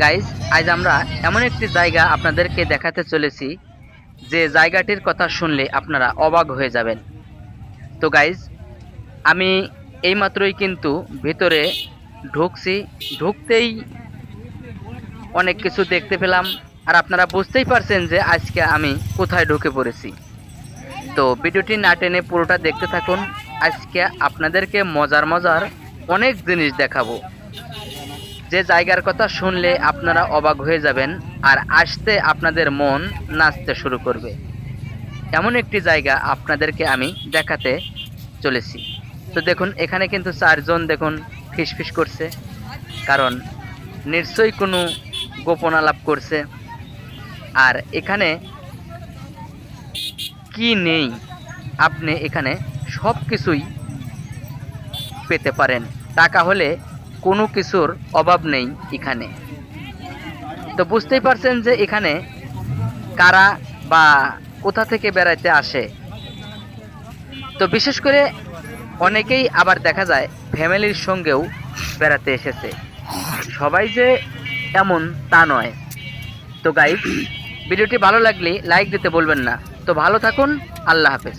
Guys আজ আমরা এমন একটি জায়গা আপনাদেরকে দেখাতে চলেছি, যে জায়গাটির কথা শুনলে আপনারা অবাক হয়ে যাবেন। তো গাইজ আমি এইমাত্রই কিন্তু ভিতরে ঢুকছি। ঢুকতেই অনেক কিছু দেখতে পেলাম, আর আপনারা বুঝতেই পারছেন যে আজকে আমি কোথায় ঢুকে পড়েছি। তো ভিডিওটি না টেনে পুরোটা দেখতে থাকুন। আজকে আপনাদেরকে মজার মজার অনেক জিনিস দেখাবো। যে জায়গার কথা শুনলে আপনারা অবাক হয়ে যাবেন আর আসতে আপনাদের মন নাচতে শুরু করবে। এমন একটি জায়গা আপনাদেরকে আমি দেখাতে চলেছি। তো দেখুন, এখানে কিন্তু চারজন দেখুন ফিসফিস করছে, কারণ নিশ্চয়ই কোনো গোপন আলাপ করছে। আর এখানে কি নেই, আপনি এখানে সব কিছুই পেতে পারেন। টাকা হলে কোনো কিছুর অভাব নেই এখানে। তো বুঝতেই পারছেন যে এখানে কারা বা কোথা থেকে বেড়াইতে আসে। তো বিশেষ করে অনেকেই আবার দেখা যায় ফ্যামিলির সঙ্গেও বেড়াতে এসেছে। সবাই যে এমন তা নয়। তো গাইড ভিডিওটি ভালো লাগলে লাইক দিতে বলবেন না। তো ভালো থাকুন, আল্লাহ হাফেজ।